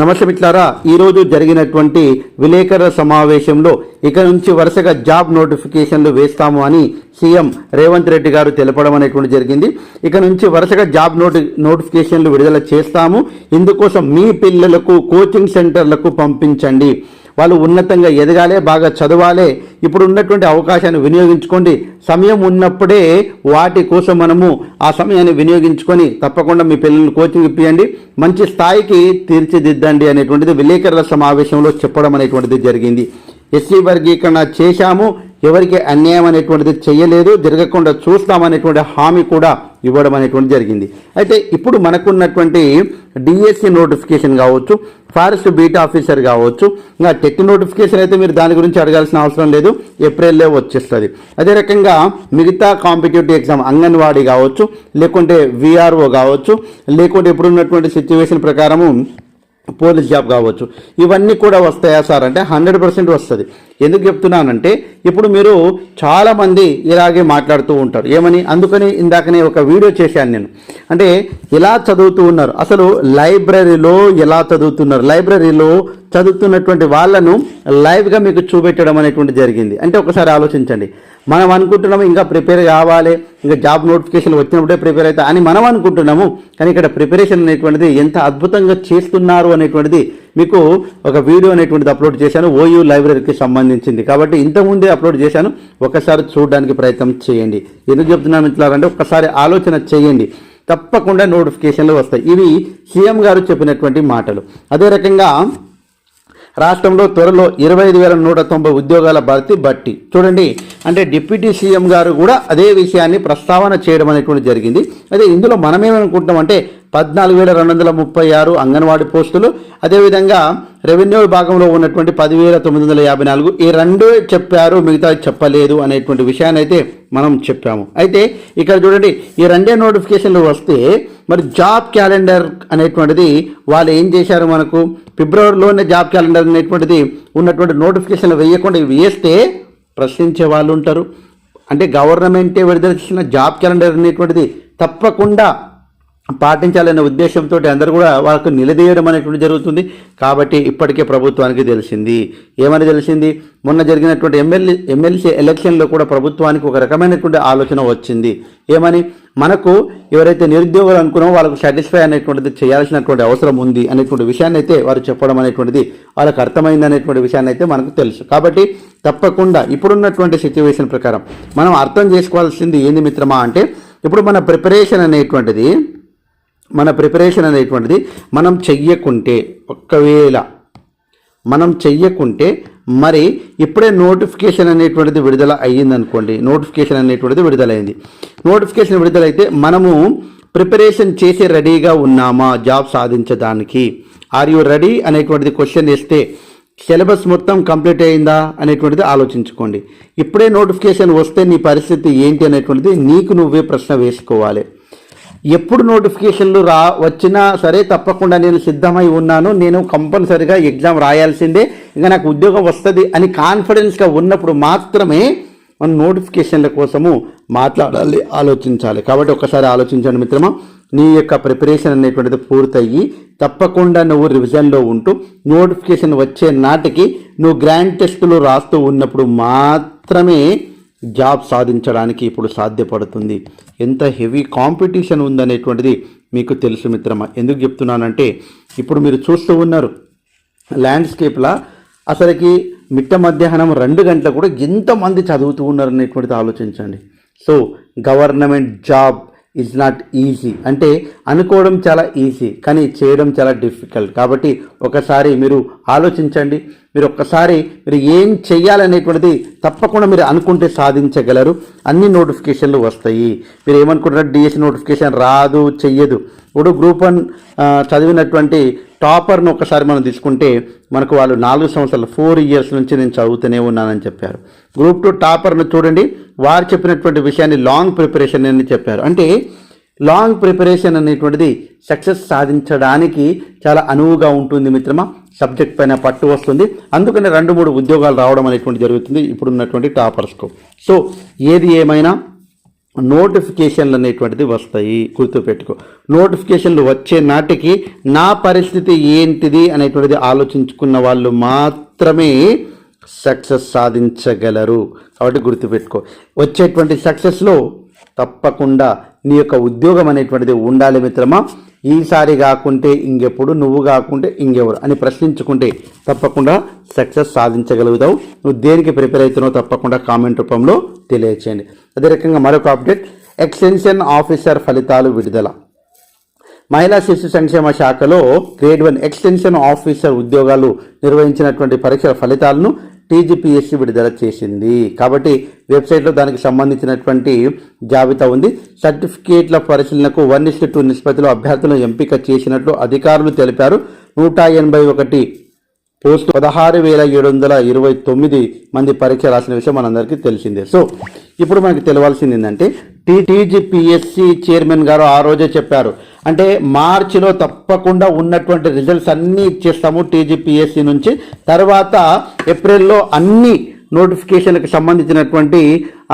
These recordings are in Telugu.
నమస్తే మిత్రులారా ఈరోజు జరిగినటువంటి విలేకరుల సమావేశంలో ఇక నుంచి వరుసగా జాబ్ నోటిఫికేషన్లు వేస్తాము అని సీఎం రేవంత్ రెడ్డి గారు తెలపడం అనేటువంటి జరిగింది. ఇక నుంచి వరుసగా జాబ్ నోటి నోటిఫికేషన్లు విడుదల చేస్తాము. ఇందుకోసం మీ పిల్లలకు కోచింగ్ సెంటర్లకు పంపించండి. వాళ్ళు ఉన్నతంగా ఎదగాలే బాగా చదవాలే. ఇప్పుడు ఉన్నటువంటి అవకాశాన్ని వినియోగించుకోండి. సమయం ఉన్నప్పుడే వాటి కోసం మనము ఆ సమయాన్ని వినియోగించుకొని తప్పకుండా మీ పిల్లల్ని కోచింగ్ ఇప్పియండి. మంచి స్థాయికి తీర్చిదిద్దండి అనేటువంటిది విలేకరుల సమావేశంలో చెప్పడం అనేటువంటిది జరిగింది. ఎస్సీ వర్గీకరణ చేశాము. ఎవరికి అన్యాయం అనేటువంటిది చేయలేదు. జరగకుండా చూస్తామనేటువంటి హామీ కూడా ఇవ్వడం అనేటువంటి జరిగింది. అయితే ఇప్పుడు మనకున్నటువంటి డిఎస్సి నోటిఫికేషన్ కావచ్చు ఫారెస్ట్ బీట్ ఆఫీసర్ కావచ్చు ఇంకా టెక్ నోటిఫికేషన్ అయితే మీరు దాని గురించి అడగాల్సిన అవసరం లేదు ఏప్రిల్లో వచ్చేస్తుంది. అదే రకంగా మిగతా కాంపిటేటివ్ ఎగ్జామ్ అంగన్వాడీ కావచ్చు లేకుంటే విఆర్ఓ కావచ్చు లేకుంటే ఇప్పుడున్నటువంటి సిచ్యువేషన్ ప్రకారము పోలీస్ జాబ్ కావచ్చు. ఇవన్నీ కూడా వస్తాయా సార్? అంటే హండ్రెడ్ పర్సెంట్ వస్తుంది. ఎందుకు చెప్తున్నానంటే ఇప్పుడు మీరు చాలామంది ఇలాగే మాట్లాడుతూ ఉంటారు. ఏమని? అందుకని ఇందాకనే ఒక వీడియో చేశాను నేను. అంటే ఎలా చదువుతూ ఉన్నారు? అసలు లైబ్రరీలో ఎలా చదువుతున్నారు? లైబ్రరీలో చదువుతున్నటువంటి వాళ్ళను లైవ్గా మీకు చూపెట్టడం అనేటువంటి జరిగింది. అంటే ఒకసారి ఆలోచించండి. మనం అనుకుంటున్నాము ఇంకా ప్రిపేర్ కావాలి ఇంకా జాబ్ నోటిఫికేషన్ వచ్చినప్పుడే ప్రిపేర్ అవుతా అని మనం అనుకుంటున్నాము. కానీ ఇక్కడ ప్రిపరేషన్ అనేటువంటిది ఎంత అద్భుతంగా చేస్తున్నారు అనేటువంటిది మీకు ఒక వీడియో అనేటువంటిది అప్లోడ్ చేశాను ఓయూ లైబ్రరీకి సంబంధించింది. కాబట్టి ఇంతకుముందే అప్లోడ్ చేశాను ఒకసారి చూడడానికి ప్రయత్నం చేయండి. ఎందుకు చెప్తున్నాను మిత్రులారంటే ఒకసారి ఆలోచన చేయండి. తప్పకుండా నోటిఫికేషన్లు వస్తాయి. ఇవి సీఎం గారు చెప్పినటువంటి మాటలు. అదే రకంగా రాష్ట్రంలో త్వరలో ఇరవై ఐదు వేల నూట తొంభై ఉద్యోగాల భర్తీ బట్టి. చూడండి అంటే డిప్యూటీ సీఎం గారు కూడా అదే విషయాన్ని ప్రస్తావన చేయడం అనేటువంటి జరిగింది. అదే ఇందులో మనమేమనుకుంటున్నాం అంటే పద్నాలుగు వేల రెండు వందల ముప్పై ఆరు అంగన్వాడీ పోస్టులు. అదేవిధంగా రెవెన్యూ భాగంలో ఉన్నటువంటి పదివేల తొమ్మిది వందల యాభై నాలుగు ఈ రెండే చెప్పారు మిగతా చెప్పలేదు అనేటువంటి విషయాన్ని అయితే మనం చెప్పాము. అయితే ఇక్కడ చూడండి ఈ రెండే నోటిఫికేషన్లు వస్తే మరి జాబ్ క్యాలెండర్ అనేటువంటిది వాళ్ళు ఏం చేశారు మనకు? ఫిబ్రవరిలోనే జాబ్ క్యాలెండర్ అనేటువంటిది ఉన్నటువంటి నోటిఫికేషన్లు వేయకుండా వేస్తే ప్రశ్నించే వాళ్ళు ఉంటారు. అంటే గవర్నమెంటే విడుదల చేసిన జాబ్ క్యాలెండర్ అనేటువంటిది తప్పకుండా పాటించాలనే ఉద్దేశంతో అందరూ కూడా వాళ్ళకు నిలదీయడం అనేటువంటి జరుగుతుంది. కాబట్టి ఇప్పటికే ప్రభుత్వానికి తెలిసింది. ఏమని తెలిసింది? మొన్న జరిగినటువంటి ఎమ్మెల్యే ఎమ్మెల్సీ ఎలక్షన్లో కూడా ప్రభుత్వానికి ఒక రకమైనటువంటి ఆలోచన వచ్చింది. ఏమని? మనకు ఎవరైతే నిరుద్యోగులు అనుకున్నామో వాళ్ళకు సాటిస్ఫై అనేటువంటిది చేయాల్సినటువంటి అవసరం ఉంది అనేటువంటి విషయాన్ని అయితే వారు చెప్పడం అనేటువంటిది వాళ్ళకి అర్థమైంది అనేటువంటి విషయాన్ని అయితే మనకు తెలుసు. కాబట్టి తప్పకుండా ఇప్పుడున్నటువంటి సిచ్యువేషన్ ప్రకారం మనం అర్థం చేసుకోవాల్సింది ఏంది మిత్రమా అంటే ఇప్పుడు మన ప్రిపరేషన్ అనేటువంటిది మన ప్రిపరేషన్ అనేటువంటిది మనం చెయ్యకుంటే ఒకవేళ మనం చెయ్యకుంటే మరి ఇప్పుడే నోటిఫికేషన్ అనేటువంటిది విడుదల అయ్యిందనుకోండి నోటిఫికేషన్ అనేటువంటిది విడుదలైంది. నోటిఫికేషన్ విడుదలైతే మనము ప్రిపరేషన్ చేసి రెడీగా ఉన్నామా జాబ్ సాధించడానికి? ఆర్ యు రెడీ అనేటువంటిది క్వశ్చన్ వేస్తే సిలబస్ మొత్తం కంప్లీట్ అయిందా అనేటువంటిది ఆలోచించుకోండి. ఇప్పుడే నోటిఫికేషన్ వస్తే నీ పరిస్థితి ఏంటి అనేటువంటిది నీకు నువ్వే ప్రశ్న వేసుకోవాలి. ఎప్పుడు నోటిఫికేషన్లు రా వచ్చినా సరే తప్పకుండా నేను సిద్ధమై ఉన్నాను. నేను కంపల్సరిగా ఎగ్జామ్ రాయాల్సిందే. ఇంకా నాకు ఉద్యోగం వస్తుంది అని కాన్ఫిడెన్స్గా ఉన్నప్పుడు మాత్రమే మనం నోటిఫికేషన్ల కోసము మాట్లాడాలి ఆలోచించాలి. కాబట్టి ఒకసారి ఆలోచించండి మిత్రమా. నీ యొక్క ప్రిపరేషన్ అనేటువంటిది పూర్తయ్యి తప్పకుండా నువ్వు రివిజన్లో ఉంటూ నోటిఫికేషన్ వచ్చే నాటికి నువ్వు గ్రాండ్ టెస్టులు రాస్తూ ఉన్నప్పుడు మాత్రమే జాబ్ సాధించడానికి ఇప్పుడు సాధ్యపడుతుంది. ఎంత హెవీ కాంపిటీషన్ ఉందనేటువంటిది మీకు తెలుసు మిత్రమా. ఎందుకు చెప్తున్నానంటే ఇప్పుడు మీరు చూస్తూ ఉన్నారు ల్యాండ్స్కేప్లా అసలుకి మిట్ట మధ్యాహ్నం రెండు గంటల కూడా ఎంతమంది చదువుతూ ఉన్నారు అనేటువంటిది ఆలోచించండి. So government job is not easy అంటే అనుకోవడం చాలా ఈజీ కానీ చేయడం చాలా డిఫికల్ట్ కాబట్టి ఒకసారి మీరు ఆలోచించండి. మీరు ఒక్కసారి మీరు ఏం చెయ్యాలనేటువంటిది తప్పకుండా మీరు అనుకుంటే సాధించగలరు. అన్ని నోటిఫికేషన్లు వస్తాయి. మీరు ఏమనుకుంటున్నారు డిఎస్సి నోటిఫికేషన్ రాదు చెయ్యదు. ఇప్పుడు గ్రూప్ వన్ చదివినటువంటి టాపర్ను ఒకసారి మనం తీసుకుంటే మనకు వాళ్ళు నాలుగు సంవత్సరాలు ఫోర్ ఇయర్స్ నుంచి నేను చదువుతూనే ఉన్నానని చెప్పారు. గ్రూప్ టూ టాపర్ను చూడండి. వారు చెప్పినటువంటి విషయాన్ని లాంగ్ ప్రిపరేషన్ అని చెప్పారు. అంటే లాంగ్ ప్రిపరేషన్ అనేటువంటిది సక్సెస్ సాధించడానికి చాలా అనువుగా ఉంటుంది మిత్రమా. సబ్జెక్ట్ పైన పట్టు వస్తుంది. అందుకనే రెండు మూడు ఉద్యోగాలు రావడం అనేటువంటి జరుగుతుంది. ఇప్పుడున్నటువంటి టాపర్స్కు సో ఏది ఏమైనా నోటిఫికేషన్లు అనేటువంటిది వస్తాయి. గుర్తుపెట్టుకో నోటిఫికేషన్లు వచ్చే నాటికి నా పరిస్థితి ఏంటిది అనేటువంటిది ఆలోచించుకున్న వాళ్ళు మాత్రమే సక్సెస్ సాధించగలరు. కాబట్టి గుర్తుపెట్టుకో వచ్చేటువంటి సక్సెస్లో తప్పకుండా నీ యొక్క ఉద్యోగం అనేటువంటిది ఉండాలి మిత్రమా. ఈసారి కాకుంటే ఇంకెప్పుడు నువ్వు కాకుంటే ఇంకెవరు అని ప్రశ్నించుకుంటే తప్పకుండా సక్సెస్ సాధించగలుగుతావు. నువ్వు దేనికి ప్రిపేర్ అవుతున్నావు తప్పకుండా కామెంట్ రూపంలో తెలియచేయండి. అదే రకంగా మరొక అప్డేట్ ఎక్స్టెన్షన్ ఆఫీసర్ ఫలితాలు విడుదల. మహిళా శిశు సంక్షేమ శాఖలో గ్రేడ్ వన్ ఎక్స్టెన్షన్ ఆఫీసర్ ఉద్యోగాలు నిర్వహించినటువంటి పరీక్షల ఫలితాలను టీజీపీఎస్సీ విడుదల చేసింది. కాబట్టి వెబ్సైట్లో దానికి సంబంధించినటువంటి జాబితా ఉంది. సర్టిఫికేట్ల పరిశీలనకు వన్ ఇస్ టూ నిష్పత్తిలో అభ్యర్థులను ఎంపిక చేసినట్లు అధికారులు తెలిపారు. నూట ఎనభై ఒకటి పోస్టు పదహారు వేల ఏడు వందల ఇరవై తొమ్మిది మంది పరీక్ష రాసిన విషయం మనందరికీ తెలిసిందే. సో ఇప్పుడు మనకి తెలవాల్సింది ఏంటంటే టీజీపీఎస్సీ చైర్మన్ గారు ఆ రోజే చెప్పారు. అంటే మార్చిలో తప్పకుండా ఉన్నటువంటి రిజల్ట్స్ అన్నీ ఇచ్చేస్తాము టీజీపీఎస్సీ నుంచి. తర్వాత ఏప్రిల్లో అన్ని నోటిఫికేషన్కి సంబంధించినటువంటి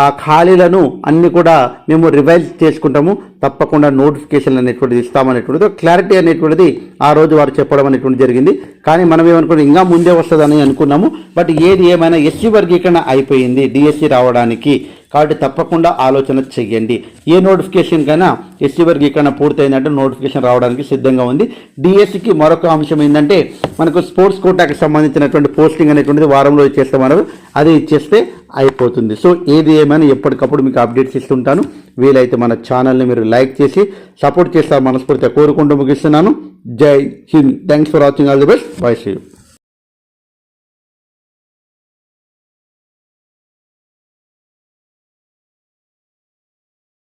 ఆ ఖాళీలను అన్ని కూడా మేము రివైజ్ చేసుకుంటాము. తప్పకుండా నోటిఫికేషన్ అనేటువంటిది ఇస్తామనేటువంటిది క్లారిటీ అనేటువంటిది ఆ రోజు వారు చెప్పడం అనేటువంటి జరిగింది. కానీ మనం ఏమనుకున్నాం ఇంకా ముందే వస్తుందని అనుకున్నాము. బట్ ఏది ఏమైనా ఎస్సీ వర్గీకరణ అయిపోయింది డిఎస్సి రావడానికి. కాబట్టి తప్పకుండా ఆలోచన చెయ్యండి. ఏ నోటిఫికేషన్ కైనా ఎస్సీ వర్గీకరణ పూర్తయిందంటే నోటిఫికేషన్ రావడానికి సిద్ధంగా ఉంది. డిఎస్సికి మరొక అంశం ఏంటంటే మనకు స్పోర్ట్స్ కోటాకి సంబంధించినటువంటి పోస్టింగ్ అనేటువంటిది వారంలో ఇచ్చేస్తామన్నారు అది ఇచ్చేస్తే అయిపోతుంది. సో ఏది ఏమైనా ఎప్పటికప్పుడు మీకు అప్డేట్స్ ఇస్తుంటాను. వీలైతే మన ఛానల్ని మీరు లైక్ చేసి సపోర్ట్ చేస్తారు మనస్ఫూర్తిగా కోరుకుంటూ ముగిస్తున్నాను. జై Hind. Thanks for watching all the best bye see you